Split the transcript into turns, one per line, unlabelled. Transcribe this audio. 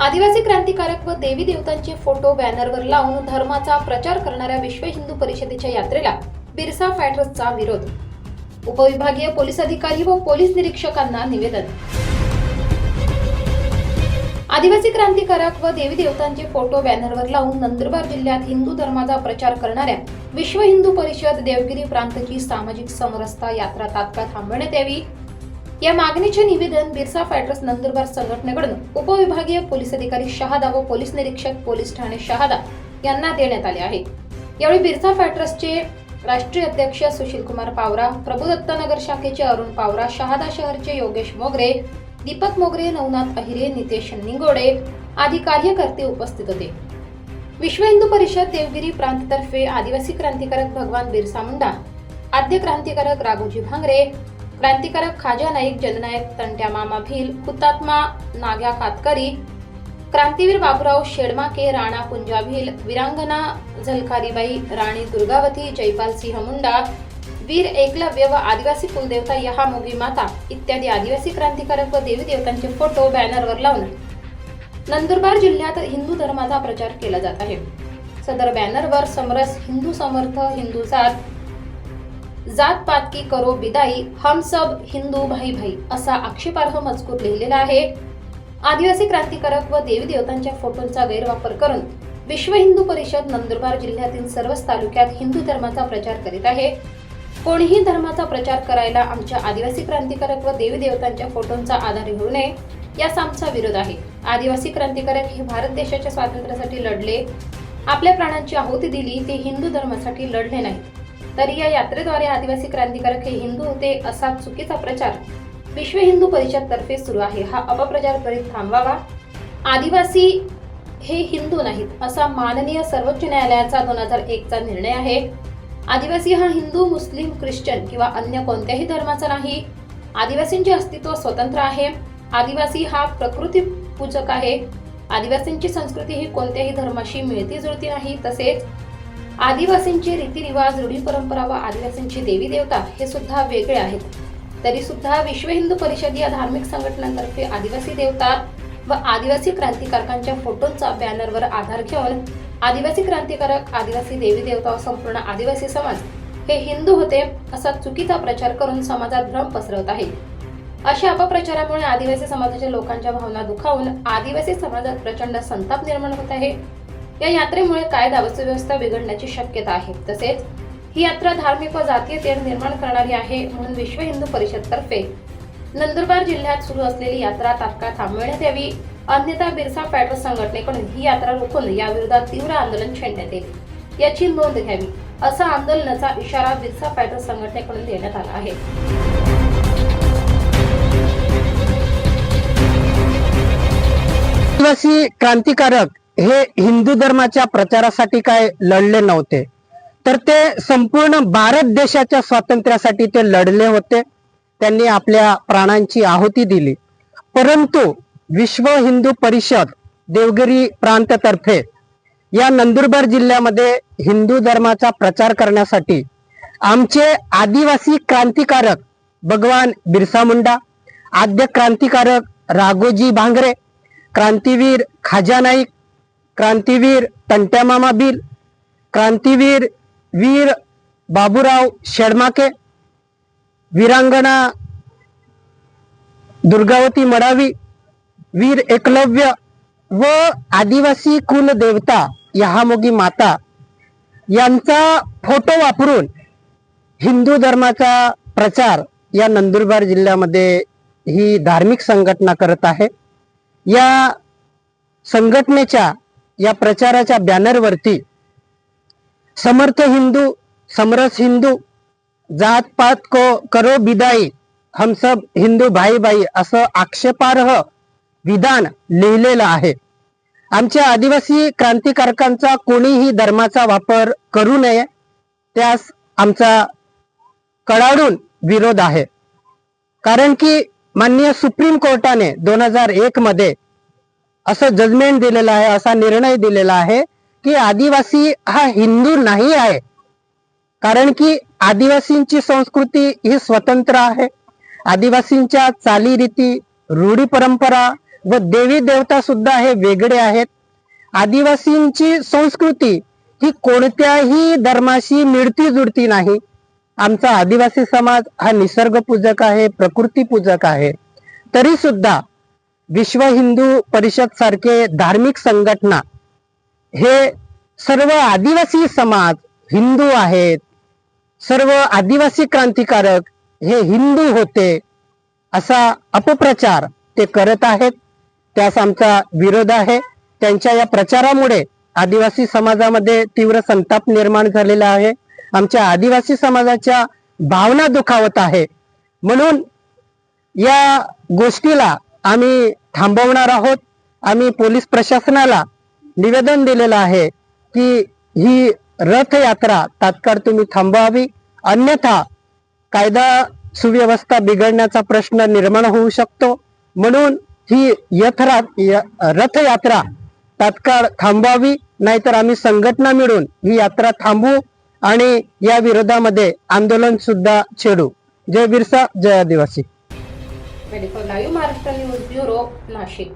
आदिवासी क्रांतिकारक व देवी देवतांचे फोटो बॅनरवर लावून धर्माचा प्रचार करणाऱ्या विश्व हिंदू परिषदेच्या यात्रेला बिरसा फायटर्सचा विरोध. उपविभागीय पोलीस अधिकारी व पोलीस निरीक्षकांना निवेदन. आदिवासी क्रांतिकारक व देवी देवतांचे फोटो बॅनरवर लावून नंदुरबार जिल्ह्यात हिंदू धर्माचा प्रचार करणाऱ्या विश्व हिंदू परिषद देवगिरी प्रांतची सामाजिक समरसता यात्रा तात्काळ थांबवण्यात यावी. या मागणीचे निवेदन बिरसा फायटर्स नंदुरबार संघटनेकडून उपविभागीय पोलीस अधिकारी शहादा व पोलीस निरीक्षक पोलीस ठाणे शहादा यांना देण्यात आले आहे. यावेळी बिरसा फायटर्सचे राष्ट्रीय अध्यक्ष सुशील कुमार पावरा प्रभुदत्तानगर शाखेचे अरुण पावरा शहादा शहरचे योगेश मोगरे दीपक मोगरे नवनाथ अहिरे नितेश निंगोडे आदी कार्यकर्ते उपस्थित होते. विश्व हिंदू परिषद देवगिरी प्रांततर्फे आदिवासी क्रांतिकारक भगवान बिरसा मुंडा आद्य क्रांतिकारक राघोजी भांगरे क्रांतिकारक खाजा नाईक जननायक तंट्या मामा भील हुतात्मा नाग्या कातकरी क्रांतीवीर बाबूराव शेडमाके राणा पुंजा भील वीरांगना झलकारीबाई राणी दुर्गावती जयपाल सिंह मुंडा वीर एकलव्य व आदिवासी कुलदेवता यहामोगी माता इत्यादी आदिवासी क्रांतिकारक व देवी देवतांचे फोटो बॅनरवर लावून नंदुरबार जिल्ह्यात हिंदू धर्माचा प्रचार केला जात आहे. सदर बॅनरवर समरस हिंदू समर्थ हिंदू जात जात पात की करो बिदाई हम सब हिंदू भाई भाई असा आक्षेपार्ह मजकूर लिहिलेला आहे. आदिवासी क्रांतिकारक व देवी देवतांच्या फोटोंचा गैरवापर करून विश्व हिंदू परिषद नंदुरबार जिल्ह्यातील सर्वच तालुक्यात हिंदू धर्माचा प्रचार करीत आहे. कोणीही धर्माचा प्रचार करायला आमच्या आदिवासी क्रांतिकारक व देवी देवतांच्या फोटोंचा आधार घेऊ नये यास आमचा विरोध आहे. आदिवासी क्रांतिकारक हे भारत देशाच्या स्वातंत्र्यासाठी लढले. आपल्या प्राणांची आहुती दिली ते हिंदू धर्मासाठी लढले नाहीत. तरी या यात्रेद्वारे आदिवासी क्रांतिकारक हे हिंदू होते असा चुकीचा प्रचार विश्व हिंदू परिषद तर्फे सुरू आहे. हा अपप्रचार त्वरित थांबवावा. आदिवासी हे हिंदू नाहीत असा माननीय सर्वोच्च न्यायालयाचा दोन हजार एकचा निर्णय आहे. आदिवासी हा हिंदू मुस्लिम ख्रिश्चन किंवा अन्य कोणत्याही धर्माचा नाही. आदिवासींचे अस्तित्व स्वतंत्र आहे. आदिवासी हा प्रकृती पूजक आहे. आदिवासींची संस्कृती ही कोणत्याही धर्माशी मिळती जुळती नाही. तसेच आदिवासींचे रीतिरिवाज रूढी परंपरा व आदिवासींची देवी देवता हे सुद्धा वेगळे आहेत. तरी सुद्धा विश्व हिंदू परिषद या धार्मिक संघटनांतर्फे आदिवासी देवता व आदिवासी क्रांतिकारकांच्या फोटोंचा बॅनरवर आधार घेऊन आदिवासी क्रांतिकारक आदिवासी देवी देवता व संपूर्ण आदिवासी समाज हे हिंदू होते असा चुकीचा प्रचार करून समाजात भ्रम पसरवत आहे. अशा अपप्रचारामुळे आदिवासी समाजाच्या लोकांच्या भावना दुखावून आदिवासी समाजात प्रचंड संताप निर्माण होत आहे. या यात्रेमुळे कायदा व सुव्यवस्था बिघडण्याची शक्यता आहे. तसेच ही यात्रा धार्मिक व जातीय तेढ निर्माण करणारी आहे म्हणून विश्व हिंदू परिषद तर्फे नंदुरबार जिल्ह्यात सुरू असलेली यात्रा तात्काळ थांबविण्यात यावी. अन्यथा बिरसा पॅट्रोल संघटनेकडून ही यात्रा रोखून याविरोधात तीव्र आंदोलन छेडण्यात येईल. याची नोंद घ्यावी. असा आंदोलनाचा इशारा बिरसा पॅट्रोल संघटनेकडून देण्यात आला आहे.
क्रांतिकारक हे हिंदू धर्माच्या प्रचारासाठी काय लढले नव्हते. तर ते संपूर्ण भारत देशाच्या स्वातंत्र्यासाठी ते लढले होते. त्यांनी आपल्या प्राणांची आहुती दिली. परंतु विश्व हिंदू परिषद देवगिरी प्रांततर्फे या नंदुरबार जिल्ह्यामध्ये हिंदू धर्माचा प्रचार करण्यासाठी आमचे आदिवासी क्रांतिकारक भगवान बिरसा मुंडा आद्य क्रांतिकारक राघोजी भांगरे क्रांतीवीर खाजा नाईक क्रांतीवीर तंट्यामामा बिल क्रांतीवीर वीर बाबूराव शेडमाके वीरांगणा दुर्गावती मडावी वीर एकलव्य व आदिवासी कुलदेवता यहामोगी माता यांचा फोटो वापरून हिंदू धर्माचा प्रचार या नंदुरबार जिल्ह्यामध्ये ही धार्मिक संघटना करत आहे. या संघटनेच्या या प्रचाराच्या बॅनरवरती समर्थ हिंदू समरस हिंदू जात पात को करो बिदाई हम सब हिंदू भाई भाई असं आक्षेपार्ह विधान लिहिलेलं आहे. आमच्या आदिवासी क्रांतिकारकांचा कोणीही धर्माचा वापर करू नये त्यास आमचा कडाडून विरोध आहे. कारण की माननीय सुप्रीम कोर्टाने दोन हजार एक मध्ये असं जजमेंट दिलेलं आहे असा निर्णय दिलेला आहे की आदिवासी हा हिंदू नाही आहे. कारण की आदिवासींची संस्कृती ही स्वतंत्र आहे. आदिवासींच्या चालीरीती रूढी परंपरा व देवी देवता सुद्धा हे वेगळे आहेत. आदिवासींची संस्कृती ही कोणत्याही धर्माशी मिळती जुळती नाही. आमचा आदिवासी समाज हा निसर्ग पूजक आहे प्रकृती पूजक आहे. तरी सुद्धा विश्व हिंदू परिषद सारखे धार्मिक संघटना हे सर्व आदिवासी समाज हिंदू आहेत सर्व आदिवासी क्रांतिकारक हे हिंदू होते असा अपप्रचार ते करत आहेत. त्यास आमचा विरोध आहे. त्यांच्या या प्रचारामुळे आदिवासी समाजामध्ये तीव्र संताप निर्माण झालेला आहे. आमच्या आदिवासी समाजाच्या भावना दुखावत आहे. म्हणून या गोष्टीला आम्ही थांबवणार आहोत. आम्ही पोलीस प्रशासनाला निवेदन दिलेलं आहे की ही रथयात्रा तात्काळ तुम्ही थांबवावी. अन्यथा कायदा सुव्यवस्था बिघडण्याचा प्रश्न निर्माण होऊ शकतो. म्हणून ही यथरा य- रथयात्रा तात्काळ थांबवावी. नाहीतर आम्ही संघटना मिळून ही यात्रा थांबवू आणि या विरोधामध्ये आंदोलन सुद्धा छेडू. जय बिरसा जय आदिवासी.
medical live Maharashtra news bureau Nashik